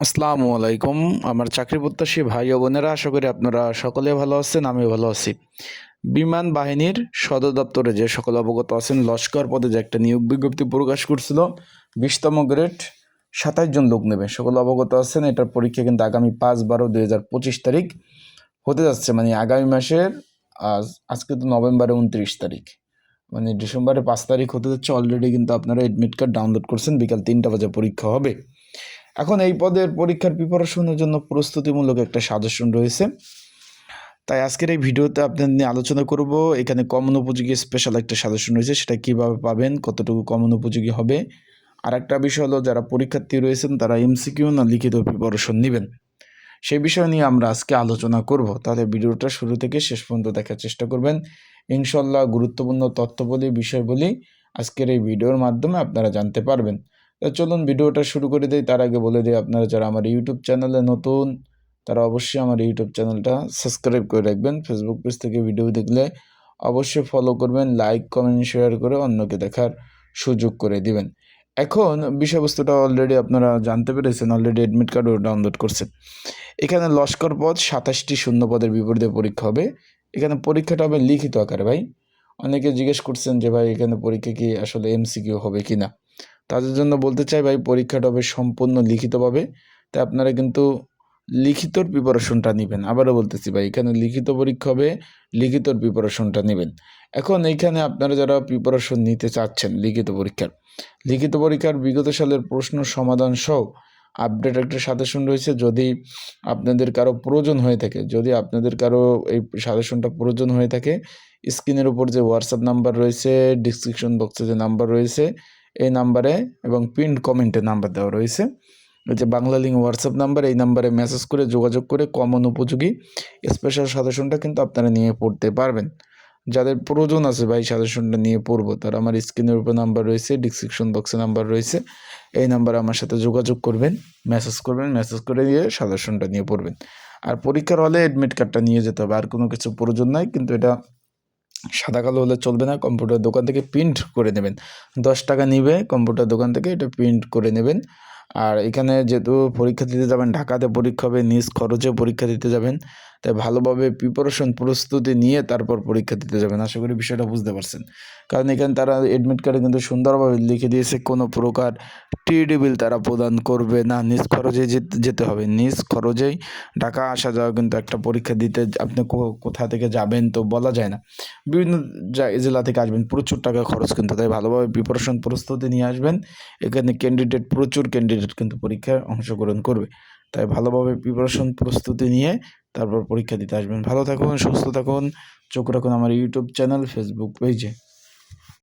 আসসালামু আলাইকুম। আমার চাকরি প্রত্যাশী ভাই ও বোনেরা, আশা করি আপনারা সকলে ভালো আছেন, আমিও ভালো আছি। বিমান বাহিনীর সদর দপ্তরে যে সকল অবগত আছেন, লস্কর পদে যে একটা নিয়োগ বিজ্ঞপ্তি প্রকাশ করছিল, বিশতম গ্রেড সাতাশ জন লোক নেবে। সকল অবগত আছেন, এটার পরীক্ষা কিন্তু আগামী পাঁচ বারো দুই হাজার পঁচিশ তারিখ হতে যাচ্ছে। মানে আগামী মাসের, আজ, আজকে তো নভেম্বরে উনত্রিশ তারিখ। মানে ডিসেম্বরে পাঁচ তারিখ হতে যাচ্ছে অলরেডি কিন্তু আপনারা এডমিট কার্ড ডাউনলোড করছেন, বিকাল তিনটা বাজে পরীক্ষা হবে। এখন এই পদের পরীক্ষার প্রিপারেশনের জন্য প্রস্তুতিমূলক একটা সাজেশন রয়েছে। তাই আজকের এই ভিডিওতে আপনাদের নিয়ে আলোচনা করব। এখানে কমন উপযোগী স্পেশাল একটা সাজেশন রয়েছে, সেটা কীভাবে পাবেন, কতটুকু কমন উপযোগী হবে। আর একটা বিষয় হলো, যারা পরীক্ষার্থী রয়েছেন, তারা এমসিকিউ না লিখিত প্রিপারেশন নেবেন। সেই বিষয় নিয়ে আমরা আজকে আলোচনা করব। তাহলে ভিডিওটা শুরু থেকে শেষ পর্যন্ত দেখার চেষ্টা করবেন। ইনশাল্লাহ গুরুত্বপূর্ণ তথ্য বলি বিষয় বলি আজকের এই ভিডিওর মাধ্যমে আপনারা জানতে পারবেন। চলুন ভিডিওটা শুরু করে দিই। তার আগে বলে দিই, আপনারা যারা আমার ইউটিউব চ্যানেলে নতুন, তারা অবশ্যই আমার ইউটিউব চ্যানেলটা সাবস্ক্রাইব করে রাখবেন। ফেসবুক পেজ থেকে ভিডিও দেখলে অবশ্যই ফলো করবেন লাইক কমেন্ট শেয়ার করে অন্যকে দেখার সুযোগ করে দিবেন। এখন বিষয়বস্তুটা অলরেডি আপনারা জানতে পেরেছেন অলরেডি অ্যাডমিট কার্ডও ডাউনলোড করছেন। এখানে লস্কর পদ সাতাশটি শূন্য পদের বিপরীতে পরীক্ষা হবে। এখানে পরীক্ষাটা হবে লিখিত আকারে, ভাই। অনেকে জিজ্ঞেস করছেন যে, ভাই, এখানে পরীক্ষা কি আসলে এমসিকিউ হবে কি না তাদের জন্য বলতে চাই ভাই, পরীক্ষাটা হবে সম্পূর্ণ লিখিতভাবে। তাই আপনারা কিন্তু লিখিতর প্রিপারেশনটা নেবেন। আবারও বলতেছি ভাই, এখানে লিখিত পরীক্ষা হবে, লিখিতর প্রিপারেশনটা নেবেন। এখন এইখানে আপনারা যারা প্রিপারেশন নিতে চাচ্ছেন লিখিত পরীক্ষার লিখিত পরীক্ষার বিগত সালের প্রশ্ন সমাধান সহ আপডেট একটা সাজেশন রয়েছে। যদি আপনাদের কারও প্রয়োজন হয়ে থাকে, যদি আপনাদের কারও এই সাজেশনটা প্রয়োজন হয়ে থাকে স্ক্রিনের উপর যে হোয়াটসঅ্যাপ নাম্বার রয়েছে ডিসক্রিপশন বক্সে যে নাম্বার রয়েছে এই নাম্বারে এবং পিন্ড কমেন্টে নাম্বার দেওয়া রয়েছে। যে বাংলা লিঙ্ক হোয়াটসঅ্যাপ নাম্বার, এই নাম্বারে মেসেজ করে যোগাযোগ করে কমন উপযোগী স্পেশাল সাজেশনটা কিন্তু আপনারা নিয়ে পড়তে পারবেন। যাদের প্রয়োজন আছে ভাই সাজেশনটা নিয়ে পড়ব, তারা আমার স্ক্রিনের উপর নাম্বার রয়েছে ডিসক্রিপশন বক্সে নাম্বার রয়েছে। এই নাম্বারে আমার সাথে যোগাযোগ করবেন মেসেজ করবেন মেসেজ করে দিয়ে সাজেশনটা নিয়ে পড়বেন। আর পরীক্ষার হলে অ্যাডমিট কার্ডটা নিয়ে যেতে হবে, আর কোনো কিছু প্রয়োজন নাই, কিন্তু এটা সাদা কালো হলে চলবে না, কম্পিউটার দোকান থেকে প্রিন্ট করে নেবেন। দশ টাকা নিবে, কম্পিউটার দোকান থেকে এটা প্রিন্ট করে নেবেন। আর এখানে যেহেতু পরীক্ষা দিতে যাবেন, ঢাকাতে পরীক্ষা হবে, নিজ খরচে পরীক্ষা দিতে যাবেন। তাই ভালোভাবে প্রিপারেশন প্রস্তুতি নিয়ে তারপর পরীক্ষা দিতে যাবেন। আশা করি বিষয়টা বুঝতে পারছেন। কারণ এখানে তারা অ্যাডমিট কার্ডে কিন্তু সুন্দরভাবে লিখে দিয়েছে, কোনো প্রকার টিডি বিল তারা প্রদান করবে না। নিজ খরচে যেতে হবে। নিজ খরচেই ঢাকা আসা যাওয়া কিন্তু একটা পরীক্ষা দিতে আপনি কোথা থেকে যাবেন তো বলা যায় না। বিভিন্ন জেলা থেকে আসবেন, প্রচুর টাকা খরচ কিন্তু। তাই ভালোভাবে প্রিপারেশন প্রস্তুতি নিয়ে আসবেন। এখানে ক্যান্ডিডেট প্রচুর ক্যান্ডিডেট কিন্তু পরীক্ষায় অংশগ্রহণ করবে। তাই ভালোভাবে প্রিপারেশন প্রস্তুতি নিয়ে তারপর পরীক্ষা দিতে আসবেন। ভালো থাকুন, সুস্থ থাকুন। চোখ রাখুন আমার ইউটিউব চ্যানেল ফেসবুক পেজে